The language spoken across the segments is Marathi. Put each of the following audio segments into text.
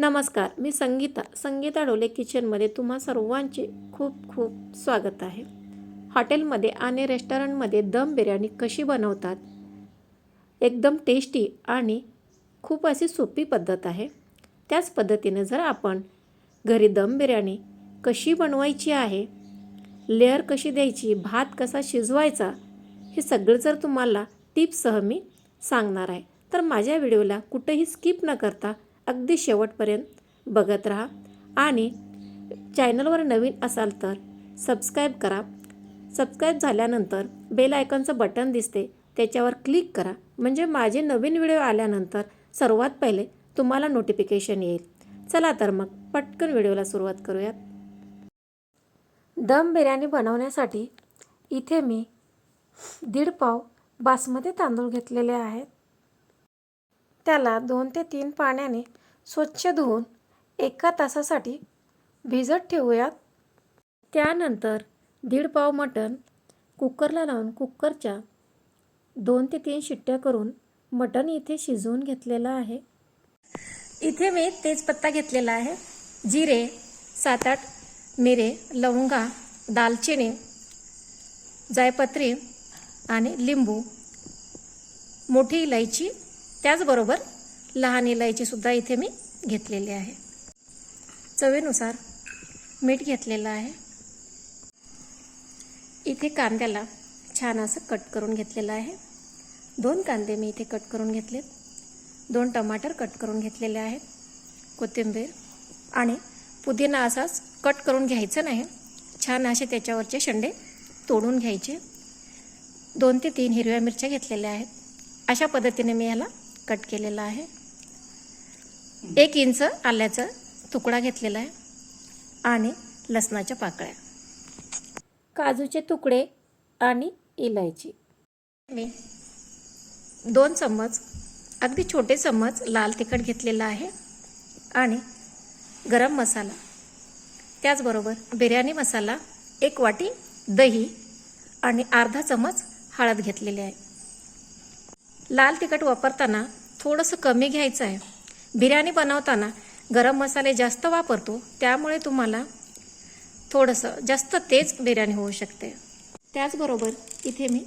नमस्कार मी संगीता संगीता डोले किचनमध्ये तुम्हा सर्वांचे खूप खूप स्वागत आहे. हॉटेलमध्ये आणि रेस्टॉरंटमध्ये दम बिर्याणी कशी बनवतात? एकदम टेस्टी आणि खूप अशी सोपी पद्धत आहे. त्याच पद्धतीने जर आपण घरी दम बिर्याणी कशी बनवायची आहे लेअर कशी द्यायची भात कसा शिजवायचा हे सगळं जर तुम्हाला टिप्ससह मी सांगणार आहे. तर माझ्या व्हिडिओला कुठेही स्किप न करता अगदी शेवटपर्यंत बघत राहा. आणि चॅनलवर नवीन असाल तर सबस्क्राईब करा. सबस्क्राईब झाल्यानंतर बेल आयकॉनचं बटन दिसते त्याच्यावर क्लिक करा. म्हणजे माझे नवीन व्हिडिओ आल्यानंतर सर्वात पहिले तुम्हाला नोटिफिकेशन येईल. चला तर मग पटकन व्हिडिओला सुरुवात करूयात. दम बिर्याणी बनवण्यासाठी इथे मी दीड पाव बासमती तांदूळ घेतलेले आहेत. त्याला दोन ते तीन पाण्याने स्वच्छ धुवून एका तासासाठी भिजत ठेवूयात. त्यानंतर दीड पाव मटण कुकरला लावून कुकरच्या दोन ते तीन शिट्ट्या करून मटण इथे शिजवून घेतलेलं आहे. इथे मी तेजपत्ता घेतलेला आहे. जिरे सात आठ मिरे लवंगा दालचिनी जायपत्री आणि लिंबू मोठी इलायची त्याचबरोबर लहान इलायचीसुद्धा इथे मी घेतलेली आहे. चवीनुसार मीठ घेतलेलं आहे. इथे कांद्याला छान असं कट करून घेतलेलं आहे. दोन कांदे मी इथे कट करून घेतलेत. दोन टमाटर कट करून घेतलेले आहेत. कोथिंबीर आणि पुदिना असाच कट करून घ्यायचं नाही. छान असे त्याच्यावरचे शेंडे तोडून घ्यायचे. दोन ते तीन हिरव्या मिरच्या घेतलेल्या आहेत. अशा पद्धतीने मी ह्याला कट केलेला आहे. एक इंच आल्याचा तुकडा घेतलेला आहे आणि लसणाच्या पाकळ्या. काजूचे तुकडे आणि इलायची. मी दोन चम्मच अगदी छोटे चम्मच लाल तिखट घेतलेला आहे आणि गरम मसाला. त्याचबरोबर बिर्याणी मसाला एक वाटी दही आणि अर्धा चमच हळद घेतलेली आहे. लाल तिखट वापरताना थोडंसं कमी घ्यायचं आहे. बिर्याणी बनवताना गरम मसाले जास्त वापरतो त्यामुळे तुम्हाला थोडंसं जास्त तेज बिर्याणी होऊ शकते. त्याचबरोबर इथे मी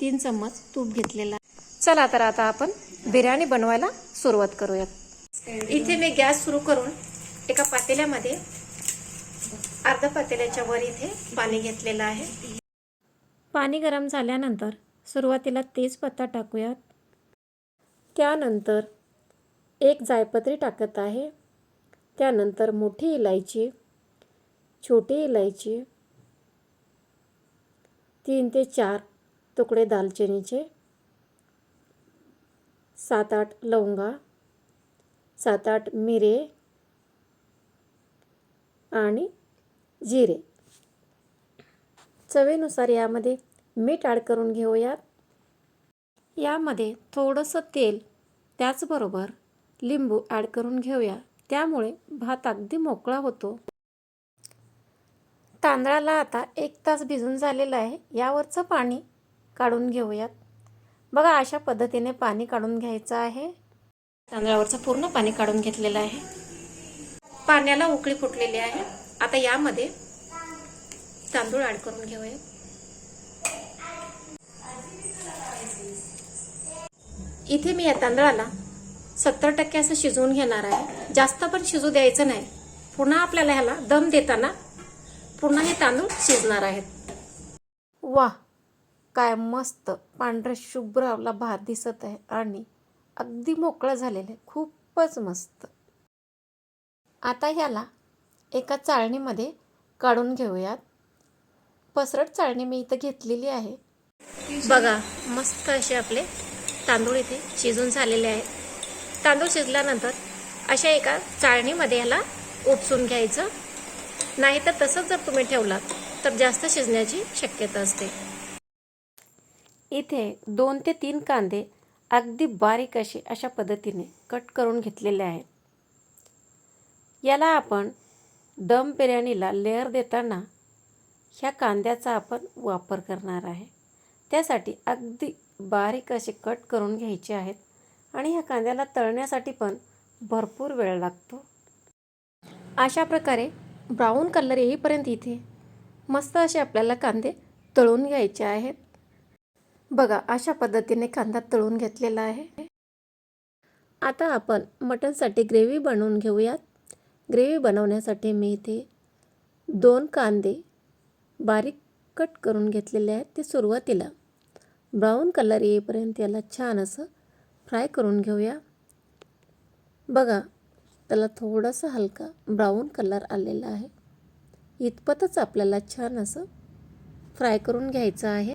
तीन चम्मच तूप घेतलेला चला तर आता आपण बिर्याणी बनवायला सुरुवात करूयात. इथे मी गॅस सुरू करून एका पातेल्यामध्ये अर्धा पातेल्याच्या वर इथे पाणी घेतलेलं आहे. पाणी गरम झाल्यानंतर सुरुवातीला तेजपत्ता टाकूयात. त्यानंतर एक जायपत्री टाकत आहे. त्यानंतर मोठी इलायची छोटी इलायची तीन ते चार तुकडे दालचिनीचे सात आठ लवंगा सात आठ मिरे आणि जिरे. चवीनुसार यामध्ये मीठ ॲड करून घेऊयात. यामध्ये थोडंसं तेल त्याचबरोबर लिंबू ॲड करून घेऊया. त्यामुळे भात अगदी मोकळा होतो. तांदळाला आता एक तास भिजून झालेलं आहे. यावरचं पाणी काढून घेऊयात. बघा अशा पद्धतीने पाणी काढून घ्यायचं आहे. तांदळावरचं पूर्ण पाणी काढून घेतलेलं आहे. पाण्याला उकळी फुटलेली आहे. आता यामध्ये तांदूळ ॲड करून घेऊया. इथे मी या तांदळाला सत्तर टक्के असं शिजवून घेणार आहे. जास्त पण शिजू द्यायचं नाही. पुन्हा आपल्याला ह्याला दम देताना पुन्हा हे तांदूळ शिजणार आहेत. वा काय मस्त. पांढऱ्या शुभ्र आपला भात दिसत आहे आणि अगदी मोकळं झालेलं आहे. खूपच मस्त. आता ह्याला एका चाळणीमध्ये काढून घेऊयात. पसरट चाळणी मी इथं घेतलेली आहे. बघा मस्त असे आपले तांदूळ इथे शिजून झालेले आहेत. तांदूळ शिजल्यानंतर अशा एका चाळणीमध्ये ह्याला उपसून घ्यायचं. नाहीतर तसंच जर तुम्ही ठेवलात तर जास्त शिजण्याची शक्यता असते. इथे दोन ते तीन कांदे अगदी बारीक असे अशा पद्धतीने कट करून घेतलेले आहेत. याला आपण दम बिर्याणीला लेअर देताना ह्या कांद्याचा आपण वापर करणार आहे. त्यासाठी अगदी बारीक असे कट करून घ्यायचे आहेत. आणि ह्या कांद्याला तळण्यासाठी पण भरपूर वेळ लागतो. अशा प्रकारे ब्राऊन कलर येईपर्यंत इथे मस्त असे आपल्याला कांदे तळून घ्यायचे आहेत. बघा अशा पद्धतीने कांदा तळून घेतलेला आहे. आता आपण मटनसाठी ग्रेव्ही बनवून घेऊयात. ग्रेव्ही बनवण्यासाठी मी इथे दोन कांदे बारीक कट करून घेतलेले आहेत. ते सुरुवातीला ब्राऊन कलर येईपर्यंत याला छान असं फ्राय करून घेऊया. बघा त्याला थोडंसं हलका ब्राऊन कलर आलेला आहे. इतपतच आपल्याला छान असं फ्राय करून घ्यायचं आहे.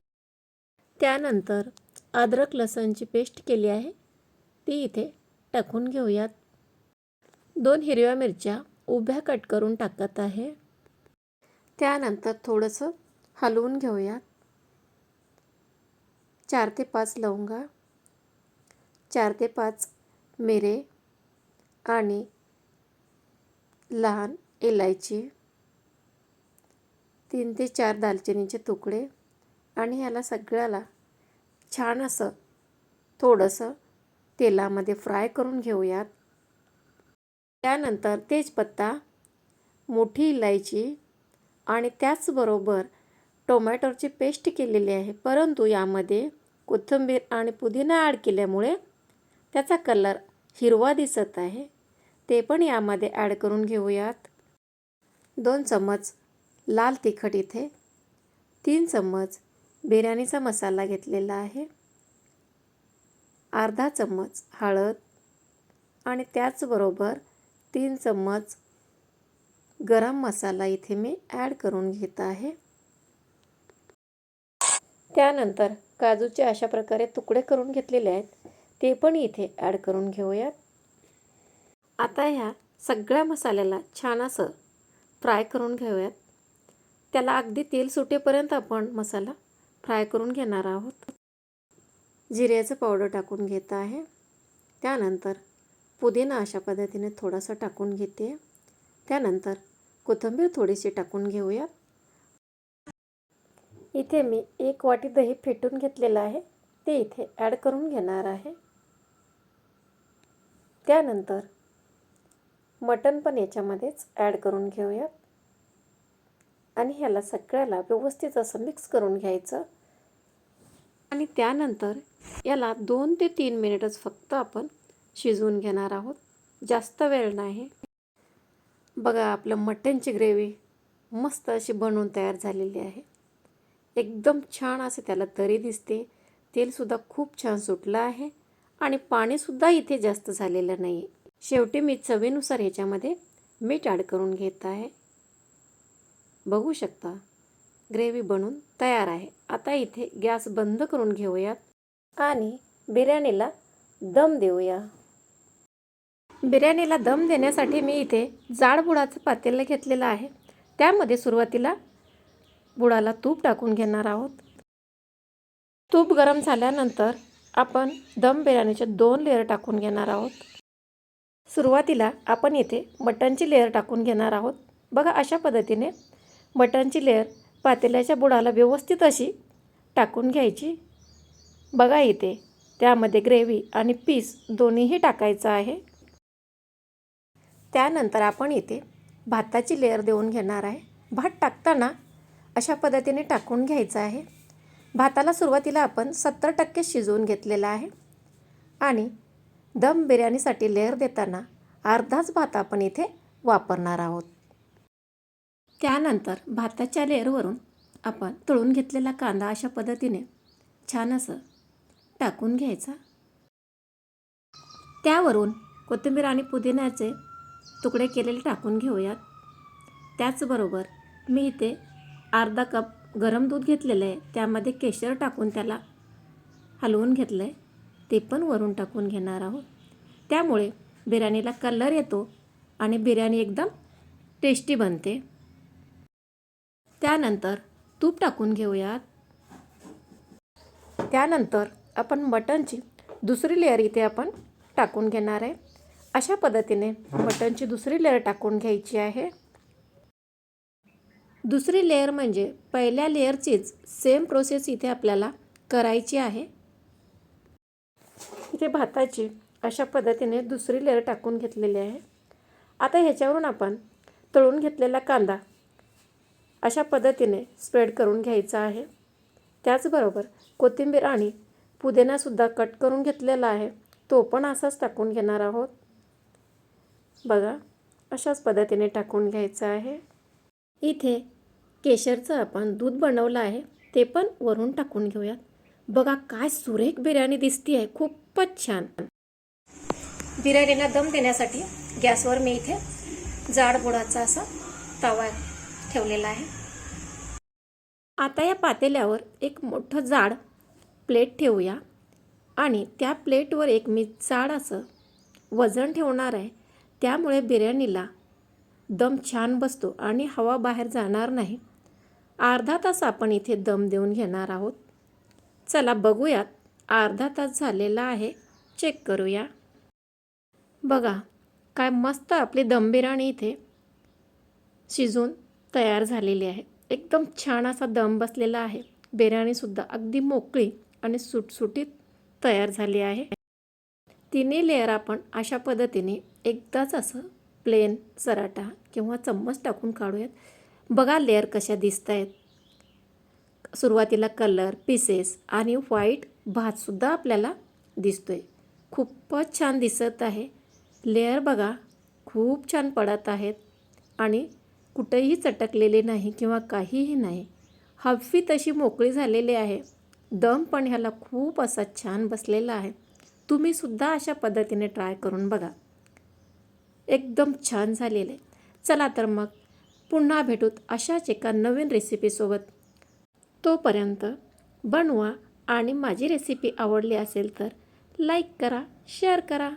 त्यानंतर अद्रक लसणची पेस्ट केली आहे. ती इथे टाकून घेऊयात. दोन हिरव्या मिरच्या उभ्या कट करून टाकत आहे. त्यानंतर थोडंसं हलवून घेऊयात. चार ते पाच लवंगा. चार ते पाच मिरे आणि लहान इलायची तीन ते चार दालचिनीचे तुकडे आणि ह्याला सगळ्याला छान असं थोडंसं तेलामध्ये फ्राय करून घेऊयात. त्यानंतर तेजपत्ता मोठी इलायची आणि त्याचबरोबर टोमॅटोची पेस्ट केलेली आहे. परंतु यामध्ये कोथिंबीर आणि पुदिना ॲड केल्यामुळे त्याचा कलर हिरवा दिसत आहे. ते पण यामध्ये ॲड करून घेऊयात. दोन चम्मच लाल तिखट इथे. तीन चम्मच बिर्याणीचा मसाला घेतलेला आहे. अर्धा चम्मच हळद आणि त्याचबरोबर तीन चम्मच गरम मसाला इथे मी ॲड करून घेत आहे. त्यानंतर काजूचे अशा प्रकारे तुकडे करून घेतलेले आहेत. ते पण इथे ॲड करून घेऊयात. आता ह्या सगळ्या मसाल्याला छान असं फ्राय करून घेऊयात. त्याला अगदी तेल सुटेपर्यंत आपण मसाला फ्राय करून घेणार आहोत. जिऱ्याचं पावडर टाकून घेत आहे. त्यानंतर पुदिना अशा पद्धतीने थोडासा टाकून घेते. त्यानंतर कोथिंबीर थोडीशी टाकून घेऊया इथे मी एक वाटी दही फेटून घेतलेलं आहे. ते इथे ॲड करून घेणार आहे. त्यानंतर मटण पण याच्यामध्येच ॲड करून घेऊयात. आणि ह्याला सगळ्याला व्यवस्थित असं मिक्स करून घ्यायचं. आणि त्यानंतर याला दोन ते तीन मिनिटच फक्त आपण शिजवून घेणार आहोत. जास्त वेळ नाही. बघा आपलं मटणची ग्रेव्ही मस्त अशी बनवून तयार झालेली आहे. एकदम छान असे त्याला तरी दिसते. तेलसुद्धा खूप छान सुटलं आहे. आणि पाणीसुद्धा इथे जास्त झालेलं नाही शेवटी मी चवीनुसार ह्याच्यामध्ये मीठ ॲड करून घेत आहे. बघू शकता ग्रेव्ही बनून तयार आहे. आता इथे गॅस बंद करून घेऊयात आणि बिर्याणीला दम देऊया. बिर्याणीला दम देण्यासाठी मी इथे जाड बुडाचं पातेलं घेतलेलं आहे. त्यामध्ये सुरुवातीला बुडाला तूप टाकून घेणार आहोत. तूप गरम झाल्यानंतर आपण दम बिर्याणीचे दोन लेअर टाकून घेणार आहोत. सुरुवातीला आपण इथे मटणची लेअर टाकून घेणार आहोत. बघा अशा पद्धतीने मटणची लेअर पातेल्याच्या बुडाला व्यवस्थित अशी टाकून घ्यायची. बघा इथे त्यामध्ये ग्रेव्ही आणि पीस दोन्हीही टाकायचं आहे. त्यानंतर आपण इथे भाताची लेअर देऊन घेणार आहे. भात टाकताना अशा पद्धतीने टाकून घ्यायचं आहे. भाताला सुरुवातीला आपण सत्तर टक्के शिजवून घेतलेला आहे. आणि दम बिर्याणीसाठी लेअर देताना अर्धाच भात आपण इथे वापरणार आहोत. त्यानंतर भाताच्या लेअरवरून आपण तळून घेतलेला कांदा अशा पद्धतीने छान असं टाकून घ्यायचा. त्यावरून कोथिंबीर आणि पुदिन्याचे तुकडे केलेले टाकून घेऊयात. त्याचबरोबर मी इथे अर्धा कप गरम दूध घेतलेलं आहे त्यामध्ये केशर टाकून त्याला हलवून घेतलं आहे ते पण वरून टाकून घेणार आहोत. त्यामुळे बिर्याणीला कलर येतो आणि बिर्याणी एकदम टेस्टी बनते. त्यानंतर तूप टाकून घेऊयात. त्यानंतर आपण मटणची दुसरी लेअर इथे आपण टाकून घेणार आहे. अशा पद्धतीने मटणची दुसरी लेअर टाकून घ्यायची आहे. दुसरी लेअर म्हणजे पहिल्या लेअरचीच सेम प्रोसेस इथे आपल्याला करायची आहे. इथे भाताची अशा पद्धतीने दुसरी लेअर टाकून घेतलेली आहे. आता ह्याच्यावरून आपण तळून घेतलेला कांदा अशा पद्धतीने स्प्रेड करून घ्यायचा आहे. त्याचबरोबर कोथिंबीर आणि पुदिनासुद्धा कट करून घेतलेला आहे. तो पण असाच टाकून घेणार आहोत. बघा अशाच पद्धतीने टाकून घ्यायचं आहे. इथे केशरचं आपण दूध बनवलं आहे ते पण वरून टाकून घेऊयात. बघा काय सुरेख बिर्याणी दिसती आहे खूपच छान. बिर्याणीला दम देण्यासाठी गॅसवर मी इथे जाड बुडाचा असा तवा ठेवलेला आहे. आता या पातेल्यावर एक मोठं जाड प्लेट ठेवूया आणि त्या प्लेटवर एक मी जाड असं वजन ठेवणार आहे. त्यामुळे बिर्याणीला दम छान बसतो आणि हवा बाहेर जाणार नाही. अर्धा तास आपण इथे दम देऊन घेणार आहोत. चला बघूयात अर्धा तास झालेला आहे चेक करूया. बघा काय मस्त आपली दम बिर्याणी इथे शिजून तयार झालेली आहे. एकदम छान असा दम बसलेला आहे. बिर्याणीसुद्धा अगदी मोकळी आणि सुटसुटीत तयार झाली आहे. तिन्ही लेअर आपण अशा पद्धतीने एकदाच असं प्लेन सराटा किंवा चम्मच टाकून काढूयात. बघा लेअर कशा दिसत आहेत सुरुवातीला कलर पीसेस आणि व्हाईट भातसुद्धा आपल्याला दिसतोय. खूपच छान दिसत आहे. लेअर बघा खूप छान पडत आहेत आणि कुठेही चटकलेले नाही किंवा काहीही नाही. हवी तशी मोकळी झालेली आहे. दम पण ह्याला खूप असा छान बसलेला आहे. तुम्हीसुद्धा अशा पद्धतीने ट्राय करून बघा. एकदम छान झालेलं आहे. चला तर मग पुन्हा भेटूत अशाच एका नवीन रेसिपीसोबत तोपर्यंत बनवा आणि माझी रेसिपी आवडली असेल तर लाईक करा शेअर करा.